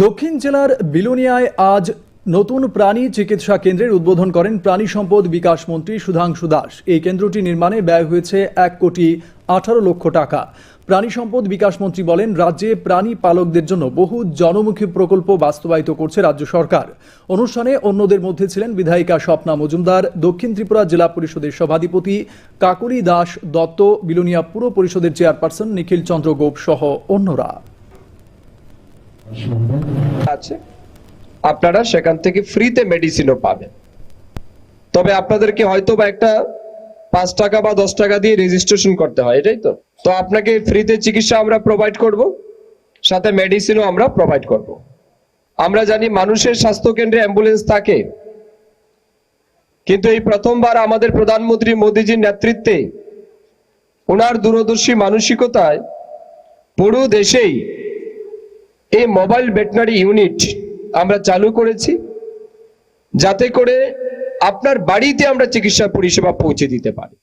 দক্ষিণ জেলার বিলোনিয়ায় আজ নতুন প্রাণী চিকিৎসা কেন্দ্রের উদ্বোধন করেন প্রাণী সম্পদ বিকাশ মন্ত্রী সুধাংশু দাস। এই কেন্দ্রটি নির্মাণে ব্যয় হয়েছে এক কোটি আঠারো লক্ষ টাকা। প্রাণী সম্পদ বিকাশ মন্ত্রী বলেন, রাজ্যে প্রাণী পালকদের জন্য বহু জনমুখী প্রকল্প বাস্তবায়িত করছে রাজ্য সরকার। অনুষ্ঠানে অন্যদের মধ্যে ছিলেন বিধায়িকা স্বপ্না মজুমদার, দক্ষিণ ত্রিপুরা জেলা পরিষদের সভাধিপতি কাকুলি দাস দত্ত, বিলোনিয়া পুর পরিষদের চেয়ারপারসন নিখিল চন্দ্র গোপ সহ অন্যরা। আছে, আপনারা সেখান থেকে ফ্রিতে মেডিসিনও পাবেন। তবে আপনাদেরকে হয়তো বা একটা পাঁচ টাকা বা দশ টাকা দিয়ে রেজিস্ট্রেশন করতে হয়, এটাই তো। তো আপনাকে ফ্রিতে চিকিৎসা আমরা প্রোভাইড করব, সাথে মেডিসিনও আমরা প্রোভাইড করব। আমরা জানি মানুষের স্বাস্থ্য কেন্দ্রে অ্যাম্বুলেন্স থাকে। কিন্তু এই প্রথমবার আমাদের প্রধানমন্ত্রী মোদীজির নেতৃত্বে, ওনার দূরদর্শী মানসিকতায় পুরো দেশেই এই মোবাইল ভেটনারি ইউনিট আমরা চালু করেছি যাতে করে আপনার বাড়িতে আমরা চিকিৎসা পরিষেবা পৌঁছে দিতে পারি।